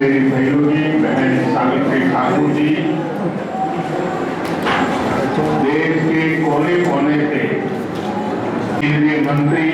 मेरी जी बहन सावित्री ठाकुर जी देश के कोने कोने से केंद्रीय मंत्री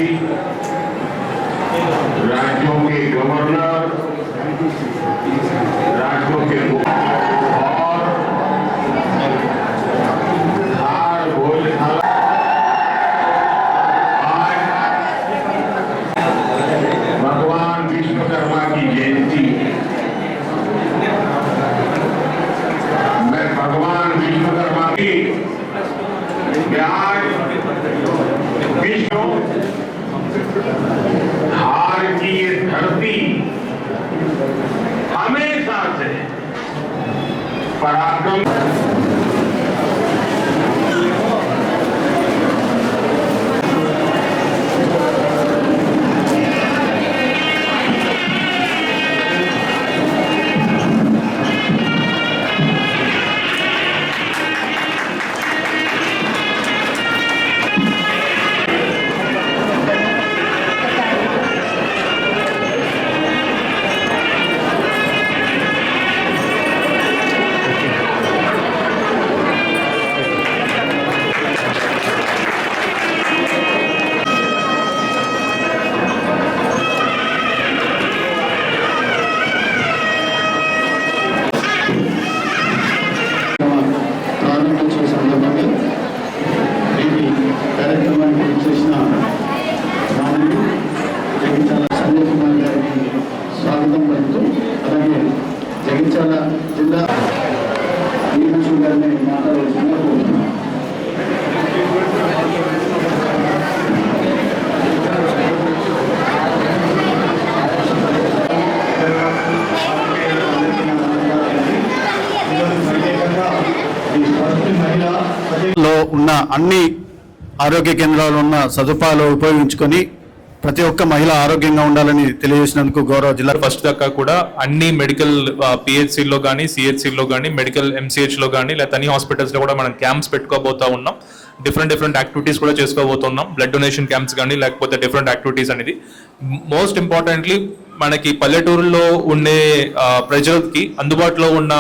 లో ఉన్న అన్ని ఆరోగ్య కేంద్రాలు ఉన్న సదుపాయాలు ఉపయోగించుకొని ప్రతి ఒక్క మహిళ ఆరోగ్యంగా ఉండాలని తెలియజేసినందుకు గౌరవ జిల్లా ఫస్ట్ దాకా కూడా అన్ని మెడికల్ పిహెచ్సిలో కానీ సిహెచ్సిలో కానీ మెడికల్ ఎంసీహెచ్లో కానీ లేదా అన్ని హాస్పిటల్స్లో కూడా మనం క్యాంప్స్ పెట్టుకోబోతా ఉన్నాం. డిఫరెంట్ డిఫరెంట్ యాక్టివిటీస్ కూడా చేసుకోబోతున్నాం. బ్లడ్ డొనేషన్ క్యాంప్స్ కానీ లేకపోతే డిఫరెంట్ యాక్టివిటీస్ అనేది. మోస్ట్ ఇంపార్టెంట్లీ మనకి పల్లెటూరులో ఉండే ప్రజలకి అందుబాటులో ఉన్న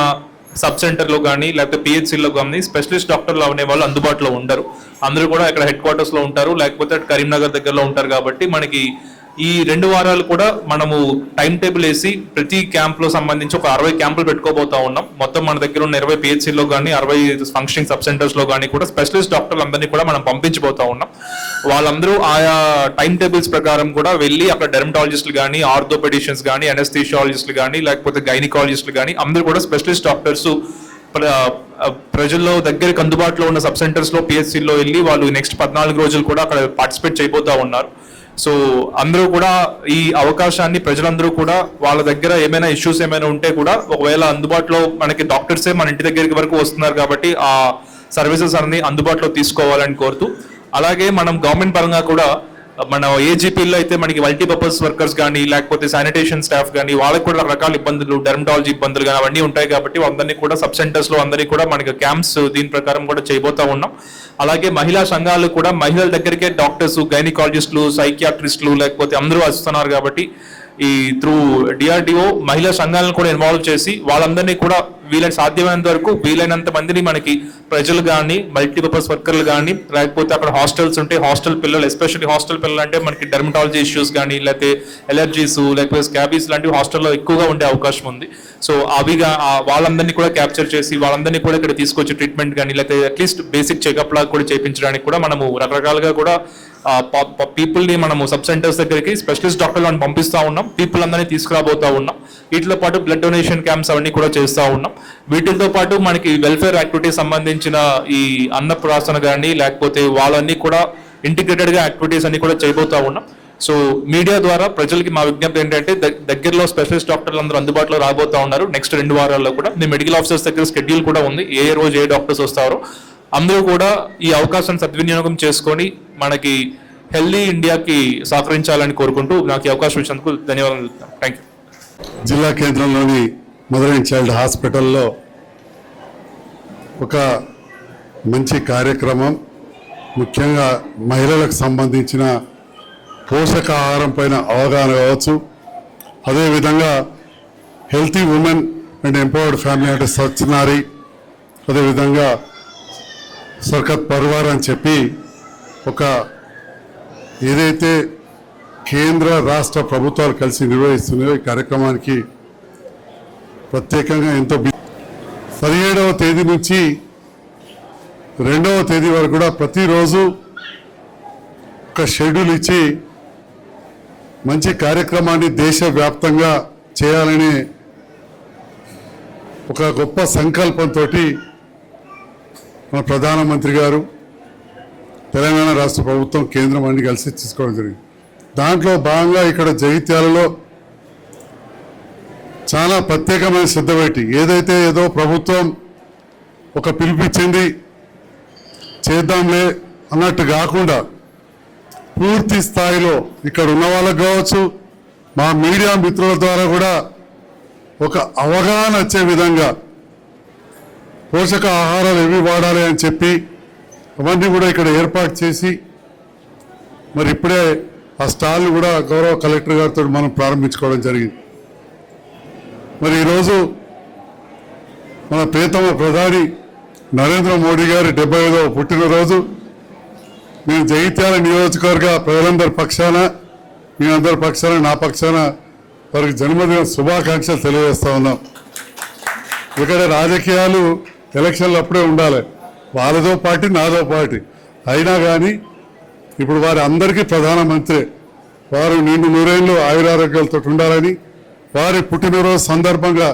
సబ్ సెంటర్లో కానీ లేకపోతే పిహెచ్సిలో కానీ స్పెషలిస్ట్ డాక్టర్లు అనే వాళ్ళు అందుబాటులో ఉండరు. అందరూ కూడా ఇక్కడ హెడ్ క్వార్టర్స్లో ఉంటారు లేకపోతే కరీంనగర్ దగ్గరలో ఉంటారు కాబట్టి మనకి ఈ రెండు వారాలు కూడా మనము టైం టేబుల్ వేసి ప్రతి క్యాంప్లో సంబంధించి ఒక అరవై క్యాంపులు పెట్టుకోబోతా ఉన్నాం. మొత్తం మన దగ్గర ఉన్న ఇరవై పిహెచ్సిలో కానీ అరవై ఫంక్షనింగ్ సబ్ సెంటర్స్లో కానీ కూడా స్పెషలిస్ట్ డాక్టర్లు అందరినీ కూడా మనం పంపించబోతా ఉన్నాం. వాళ్ళందరూ ఆయా టైం టేబుల్స్ ప్రకారం కూడా వెళ్ళి అక్కడ డెర్మటాలజిస్టులు కానీ ఆర్థోపెడిషియన్స్ కానీ అనస్థిషియాలజిస్టులు కానీ లేకపోతే గైనికాలజిస్టులు కానీ అందరూ కూడా స్పెషలిస్ట్ డాక్టర్స్ ప్రజల్లో దగ్గరికి అందుబాటులో ఉన్న సబ్ సెంటర్స్లో వెళ్ళి వాళ్ళు నెక్స్ట్ పద్నాలుగు రోజులు కూడా అక్కడ పార్టిసిపేట్ చేయబోతా ఉన్నారు. సో అందరూ కూడా ఈ అవకాశాన్ని ప్రజలందరూ కూడా వాళ్ళ దగ్గర ఏమైనా ఇష్యూస్ ఏమైనా ఉంటే కూడా ఒకవేళ అందుబాటులో మనకి డాక్టర్సే మన ఇంటి దగ్గరికి వరకు వస్తున్నారు కాబట్టి ఆ సర్వీసెస్ అన్ని అందుబాటులో తీసుకోవాలని కోరుతూ. అలాగే మనం గవర్నమెంట్ పరంగా కూడా మన ఏజీపీలో అయితే మనకి మల్టీపర్పస్ వర్కర్స్ కానీ లేకపోతే శానిటేషన్ స్టాఫ్ కానీ వాళ్ళకి కూడా రకరకాల ఇబ్బందులు డెర్మటాలజీ ఇబ్బందులు కానీ అవన్నీ ఉంటాయి కాబట్టి అందరినీ కూడా సబ్ సెంటర్స్లో అందరినీ కూడా మనకి క్యాంప్స్ దీని ప్రకారం కూడా చేయబోతా ఉన్నాం. అలాగే మహిళా సంఘాలు కూడా మహిళల దగ్గరికే డాక్టర్స్ గైనికాలజిస్టులు సైకియాట్రిస్టులు లేకపోతే అందరూ వస్తున్నారు కాబట్టి ఈ త్రూ డిఆర్డిఓ మహిళా సంఘాలను కూడా ఇన్వాల్వ్ చేసి వాళ్ళందరినీ కూడా వీలైన సాధ్యమైనంత వరకు వీలైనంత మందిని మనకి ప్రజలు కానీ మల్టీపర్పస్ వర్కర్లు కానీ లేకపోతే అక్కడ హాస్టల్స్ ఉంటే హాస్టల్ పిల్లలు ఎస్పెషల్లీ హాస్టల్ పిల్లలు అంటే మనకి డెర్మటాలజీ ఇష్యూస్ కానీ లేకపోతే ఎలర్జీస్ లేకపోతే స్కాబీస్ లాంటివి హాస్టల్లో ఎక్కువగా ఉండే అవకాశం ఉంది. సో అవిగా వాళ్ళందరినీ కూడా క్యాప్చర్ చేసి వాళ్ళందరినీ కూడా ఇక్కడ తీసుకొచ్చి ట్రీట్మెంట్ కానీ లేకపోతే అట్లీస్ట్ బేసిక్ చెకప్ లాగా కూడా చేయించడానికి కూడా మనము రకరకాలుగా కూడా పీపుల్ని మనము సబ్ సెంటర్స్ దగ్గరికి స్పెషలిస్ట్ డాక్టర్లను పంపిస్తా ఉన్నాం. పీపుల్ అందరినీ తీసుకురాబోతా ఉన్నాం. వీటితో పాటు బ్లడ్ డొనేషన్ క్యాంప్స్ అవన్నీ కూడా చేస్తూ ఉన్నాం. వీటితో పాటు మనకి వెల్ఫేర్ యాక్టివిటీస్ సంబంధించిన ఈ అన్నప్రాసన కానీ లేకపోతే వాళ్ళన్నీ కూడా ఇంటిగ్రేటెడ్గా యాక్టివిటీస్ అన్ని కూడా చేయబోతా ఉన్నాం. సో మీడియా ద్వారా ప్రజలకి మా విజ్ఞప్తి ఏంటంటే దగ్గరలో స్పెషలిస్ట్ డాక్టర్లు అందరూ అందుబాటులో రాబోతా ఉన్నారు. నెక్స్ట్ రెండు వారాల్లో కూడా. మీ మెడికల్ ఆఫీసర్స్ దగ్గర షెడ్యూల్ కూడా ఉంది. ఏ రోజు ఏ డాక్టర్స్ వస్తారో. అందరూ కూడా ఈ అవకాశాన్ని సద్వినియోగం చేసుకొని మనకి హెల్దీ ఇండియాకి సహకరించాలని కోరుకుంటూ నాకు ఈ అవకాశం ఇచ్చినందుకు ధన్యవాదాలు థ్యాంక్ యూ జిల్లా కేంద్రంలోని మదర్ అండ్ చైల్డ్ హాస్పిటల్లో ఒక మంచి కార్యక్రమం ముఖ్యంగా మహిళలకు సంబంధించిన పోషకాహారం పైన అవగాహన కావచ్చు. అదేవిధంగా healthy women and empowered family అంటే సత్యనారి అదేవిధంగా సర్కత్ పరివార్ అని చెప్పి ఒక ఏదైతే కేంద్ర రాష్ట్ర ప్రభుత్వాలు కలిసి నిర్వహిస్తున్నాయో ఈ కార్యక్రమానికి ప్రత్యేకంగా ఎంతో బి- పదిహేడవ తేదీ నుంచి రెండవ తేదీ వరకు కూడా ప్రతిరోజు ఒక షెడ్యూల్ ఇచ్చి మంచి కార్యక్రమాన్ని దేశవ్యాప్తంగా చేయాలనే ఒక గొప్ప సంకల్పంతో మన ప్రధానమంత్రి గారు తెలంగాణ రాష్ట్ర ప్రభుత్వం కేంద్రం అన్ని కలిసి తీసుకోవడం జరిగింది. దాంట్లో భాగంగా ఇక్కడ జగిత్యాలలో చాలా ప్రత్యేకమైన శ్రద్ధ పెట్టి ఏదైతే ఏదో ప్రభుత్వం ఒక పిలిపించింది చేద్దాంలే అన్నట్టు కాకుండా పూర్తి స్థాయిలో ఇక్కడ ఉన్న వాళ్ళకు కావచ్చు మా మీడియా మిత్రుల ద్వారా కూడా ఒక అవగాహన వచ్చే విధంగా పోషక ఆహారాలు ఏవి వాడాలి అని చెప్పి అవన్నీ కూడా ఇక్కడ ఏర్పాటు చేసి మరి ఇప్పుడే ఆ స్టాల్ని కూడా గౌరవ కలెక్టర్ గారితో మనం ప్రారంభించుకోవడం జరిగింది. మరి ఈరోజు మన ప్రియతమ ప్రధాని నరేంద్ర మోడీ గారి డెబ్బై ఐదవ పుట్టినరోజు. నేను జగిత్యాల నియోజకవర్గ ప్రజలందరి పక్షాన మీ అందరి పక్షాన నా పక్షాన వారికి జన్మదిన శుభాకాంక్షలు తెలియజేస్తా ఉన్నాం. ఇక్కడ రాజకీయాలు ఎలక్షన్లు అప్పుడే ఉండాలి. వాళ్ళదో పార్టీ నాదో పార్టీ. అయినా కానీ ఇప్పుడు వారి అందరికీ ప్రధానమంత్రి. వారు నిన్ను నూరేళ్ళు ఆయురారోగ్యాలతో ఉండాలని వారి పుట్టినరోజు సందర్భంగా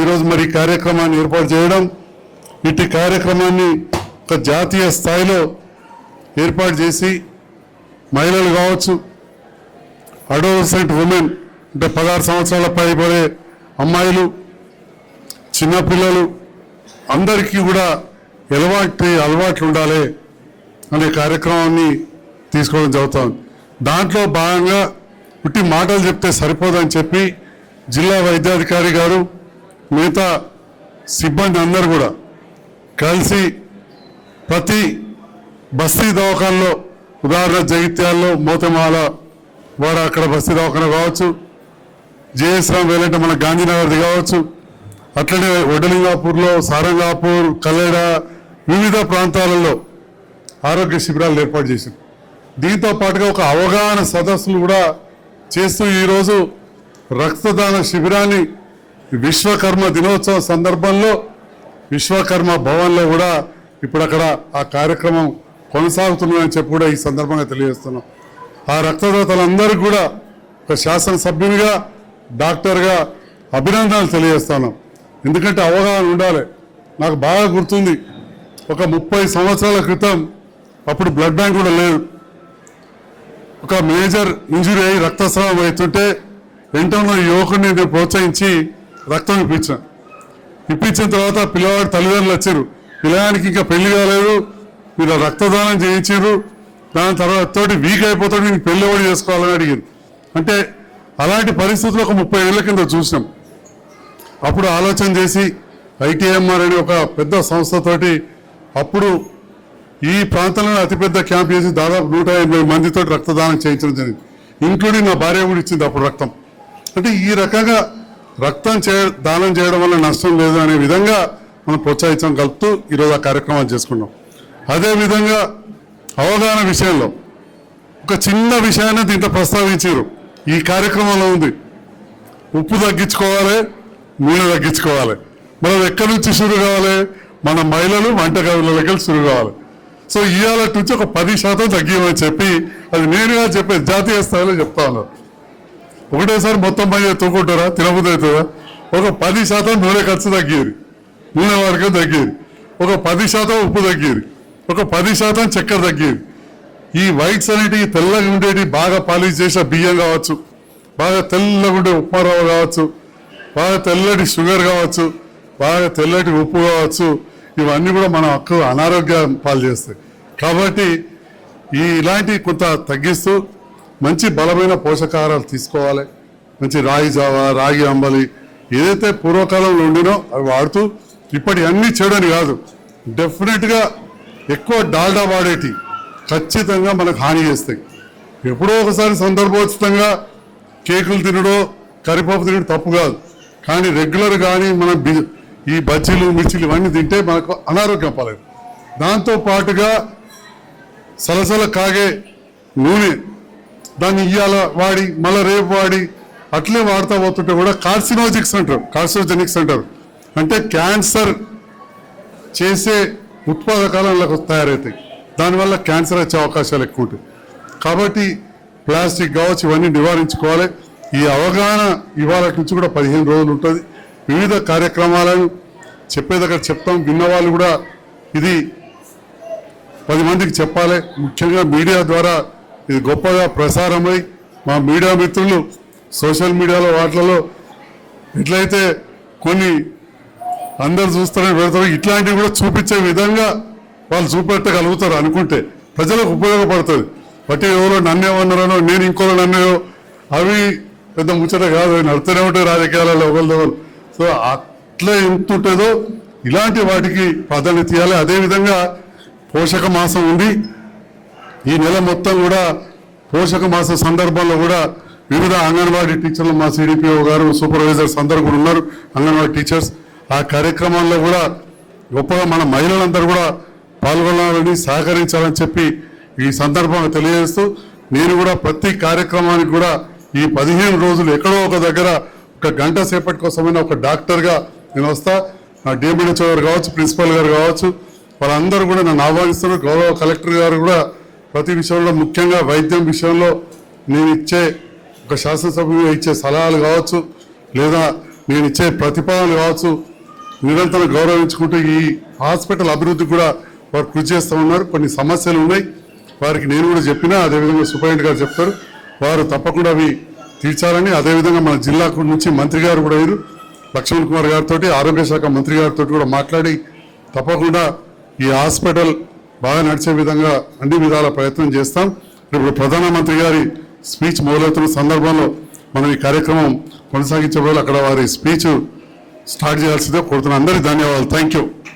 ఈరోజు మరి కార్యక్రమాన్ని ఏర్పాటు చేయడం ఇట్టి కార్యక్రమాన్ని ఒక జాతీయ స్థాయిలో ఏర్పాటు చేసి మహిళలు కావచ్చు అడోసెంట్ ఉమెన్ అంటే పదహారు సంవత్సరాల పైబడే అమ్మాయిలు చిన్నపిల్లలు అందరికీ కూడా ఎలవాటి అలవాట్లు ఉండాలి అనే కార్యక్రమాన్ని తీసుకోవడం జరుగుతుంది. దాంట్లో భాగంగా పుట్టి మాటలు చెప్తే సరిపోదని చెప్పి జిల్లా వైద్యాధికారి గారు మిగతా సిబ్బంది అందరూ కూడా కలిసి ప్రతి బస్తీ దవాఖానలో ఉదాహరణ జగిత్యాల్లో మోతమాల వాడ అక్కడ బస్తీ దవాఖాన కావచ్చు. జయశ్రామ్ రామ్ వేలంటే మన గాంధీనగర్ది కావచ్చు. అట్లనే వడలింగాపూర్లో సారంగాపూర్ కల్లెడ వివిధ ప్రాంతాలలో ఆరోగ్య శిబిరాలు ఏర్పాటు చేశారు. దీంతో పాటుగా ఒక అవగాహన సదస్సులు కూడా చేస్తూ ఈరోజు రక్తదాన శిబిరాన్ని విశ్వకర్మ దినోత్సవం సందర్భంలో విశ్వకర్మ భవన్లో కూడా ఇప్పుడు అక్కడ ఆ కార్యక్రమం కొనసాగుతుందని చెప్పి కూడా ఈ సందర్భంగా తెలియజేస్తున్నాం. ఆ రక్తదాతలందరికీ కూడా ఒక శాసనసభ్యునిగా డాక్టర్గా అభినందనలు తెలియజేస్తాను ఎందుకంటే అవగాహన ఉండాలి. నాకు బాగా గుర్తుంది ఒక ముప్పై సంవత్సరాల క్రితం అప్పుడు బ్లడ్ బ్యాంక్ కూడా లేదు. ఒక మేజర్ ఇంజురీ అయి రక్తస్రావం అవుతుంటే వెంటనే యువకుడిని నేను ప్రోత్సహించి రక్తం ఇప్పించాను ఇప్పించిన తర్వాత పిల్లవాడి తల్లిదండ్రులు వచ్చారు. పిల్లగానికి ఇంకా పెళ్ళి కాలేదు. మీరు రక్తదానం చేయించారు. దాని తర్వాత తోటి వీక్ అయిపోతాడు. నేను పెళ్ళి కూడా చేసుకోవాలని అడిగారు. అంటే అలాంటి పరిస్థితులు ఒక ముప్పై ఏళ్ళ కింద చూసాం. అప్పుడు ఆలోచన చేసి ఐటీఎంఆర్ అనే ఒక పెద్ద సంస్థతోటి అప్పుడు ఈ ప్రాంతంలో అతిపెద్ద క్యాంప్ చేసి దాదాపు నూట ఎనభై మందితో రక్తదానం చేయించడం జరిగింది. ఇంక్లూడింగ్ నా భార్య కూడా ఇచ్చింది అప్పుడు రక్తం. అంటే ఈ రకంగా రక్తం చే దానం చేయడం వల్ల నష్టం లేదు అనే విధంగా మనం ప్రోత్సహించడం కలుపుతూ ఈరోజు ఆ కార్యక్రమాలు చేసుకున్నాం. అదేవిధంగా అవగాహన విషయంలో ఒక చిన్న విషయాన్ని దీంట్లో ప్రస్తావించారు. ఈ కార్యక్రమంలో ఉంది. ఉప్పు తగ్గించుకోవాలి నూనె తగ్గించుకోవాలి. మనం ఎక్కడి నుంచి షురు కావాలి? మన మహిళలు వంటగదుల దగ్గర షురు కావాలి. సో ఇవాళ నుంచి ఒక పది శాతం తగ్గిమని చెప్పి అది నేనుగా చెప్పేది జాతీయ స్థాయిలో చెప్తా ఉన్నారు. ఒకటేసారి మొత్తం పని తోకుంటారా? తినబుద్ధి అవుతుందా? ఒక పది శాతం నూనె ఖర్చు తగ్గేది నూనె వరకు తగ్గేది ఒక పది శాతం ఉప్పు తగ్గేది ఒక పది శాతం చక్కెర తగ్గేది ఈ వైట్స్ అనేటివి తెల్లగా ఉండేవి బాగా పాలిష్ చేసిన బియ్యం కావచ్చు. బాగా తెల్లగా ఉండే ఉప్మా రవ్వ కావచ్చు. బాగా తెల్లటి షుగర్ కావచ్చు. బాగా తెల్లటి ఉప్పు కావచ్చు. ఇవన్నీ కూడా మన హక్కు అనారోగ్యం పాలు చేస్తాయి. కాబట్టి ఈ ఇలాంటి కొంత తగ్గిస్తూ మంచి బలమైన పోషకాహారాలు తీసుకోవాలి. మంచి రాగి జావ రాగి అంబలి ఏదైతే పూర్వకాలంలో ఉండినో అవి వాడుతూ ఇప్పటి అన్ని చెడని కాదు. డెఫినెట్గా ఎక్కువ డాల్డా వాడేటి ఖచ్చితంగా మనకు హాని చేస్తాయి. ఎప్పుడో ఒకసారి సందర్భోచితంగా కేకులు తినడో కరిపప్పు తినడం తప్పు కాదు. కానీ రెగ్యులర్ కానీ మనం ఈ బజ్జీలు మిర్చిలు ఇవన్నీ తింటే మనకు అనారోగ్యం పాలేదు. దాంతో పాటుగా సలసల కాగే నూనె దాన్ని ఇయ్యాల వాడి మళ్ళీ రేపు వాడి అట్లే వాడుతూ పోతుంటే కూడా కార్సినోజిక్స్ అంటారు కార్సినోజెనిక్స్ అంటారు అంటే క్యాన్సర్ చేసే ఉత్పాదకాలు అందులోకి తయారవుతాయి దానివల్ల క్యాన్సర్ వచ్చే అవకాశాలు ఎక్కువ ఉంటాయి. కాబట్టి ప్లాస్టిక్ కావచ్చు ఇవన్నీ నివారించుకోవాలి. ఈ అవగాహన ఇవాళ నుంచి కూడా పదిహేను రోజులు ఉంటుంది. వివిధ కార్యక్రమాలను చెప్పే దగ్గర చెప్తాం. విన్నవాళ్ళు కూడా ఇది పది మందికి చెప్పాలి. ముఖ్యంగా మీడియా ద్వారా ఇది గొప్పగా ప్రసారమై మా మీడియా మిత్రులు సోషల్ మీడియాలో వాటిలలో ఎట్లయితే కొన్ని అందరు చూస్తారని పెడతారు ఇట్లాంటివి కూడా చూపించే విధంగా వాళ్ళు చూపెట్టగలుగుతారు అనుకుంటే ప్రజలకు ఉపయోగపడుతుంది. బట్టి ఎవరో నన్నేమన్నారనో నేను ఇంకోరో నన్నయో అవి పెద్ద ముచ్చట కాదు అవి నడుతూనే ఉంటాయి రాజకీయాలలో ఒకరిదొకరు సో అట్లా ఎంత ఉంటుందో ఇలాంటి వాటికి ప్రాధాన్యత ఇవ్వాలి. అదేవిధంగా పోషక మాసం ఉంది. ఈ నెల మొత్తం కూడా పోషక మాస సందర్భంలో కూడా వివిధ అంగన్వాడీ టీచర్లు మా సిడిపిఓ గారు సూపర్వైజర్స్ అందరు కూడా ఉన్నారు అంగన్వాడీ టీచర్స్. ఆ కార్యక్రమాల్లో కూడా గొప్పగా మన మహిళలందరూ కూడా పాల్గొనాలని సహకరించాలని చెప్పి ఈ సందర్భంగా తెలియజేస్తూ నేను కూడా ప్రతి కార్యక్రమానికి కూడా ఈ పదిహేను రోజులు ఎక్కడో ఒక దగ్గర ఒక గంట సేపటి కోసమైనా ఒక డాక్టర్గా నేను వస్తా. నా డిఎండిహెచ్ఓ గారు కావచ్చు ప్రిన్సిపల్ గారు కావచ్చు వాళ్ళందరూ కూడా నన్ను ఆహ్వానిస్తున్నారు. గౌరవ కలెక్టర్ గారు కూడా ప్రతి విషయంలో ముఖ్యంగా వైద్యం విషయంలో నేను ఇచ్చే ఒక శాసనసభ్యుగా ఇచ్చే సలహాలు కావచ్చు లేదా నేను ఇచ్చే ప్రతిపాదనలు కావచ్చు నిరంతరం గౌరవించుకుంటూ ఈ హాస్పిటల్ అభివృద్ధి కూడా వారు కృషి చేస్తూ ఉన్నారు. కొన్ని సమస్యలు ఉన్నాయి. వారికి నేను కూడా చెప్పినా అదేవిధంగా సూపరింటెండెంట్ గారు చెప్తారు. వారు తప్పకుండా అవి తీర్చాలని అదేవిధంగా మన జిల్లాకు నుంచి మంత్రి గారు కూడా వీరు లక్ష్మణ్ కుమార్ గారితో ఆరోగ్య శాఖ మంత్రి గారితో కూడా మాట్లాడి తప్పకుండా ఈ హాస్పిటల్ బాగా నడిచే విధంగా అన్ని విధాల ప్రయత్నం చేస్తాం. ఇప్పుడు ప్రధానమంత్రి గారి స్పీచ్ మొదలవుతున్న సందర్భంలో మనం ఈ కార్యక్రమం కొనసాగించే వాళ్ళు అక్కడ వారి స్పీచ్ స్టార్ట్ చేయాల్సిందే కోరుతున్నాను అందరికీ ధన్యవాదాలు. Thank you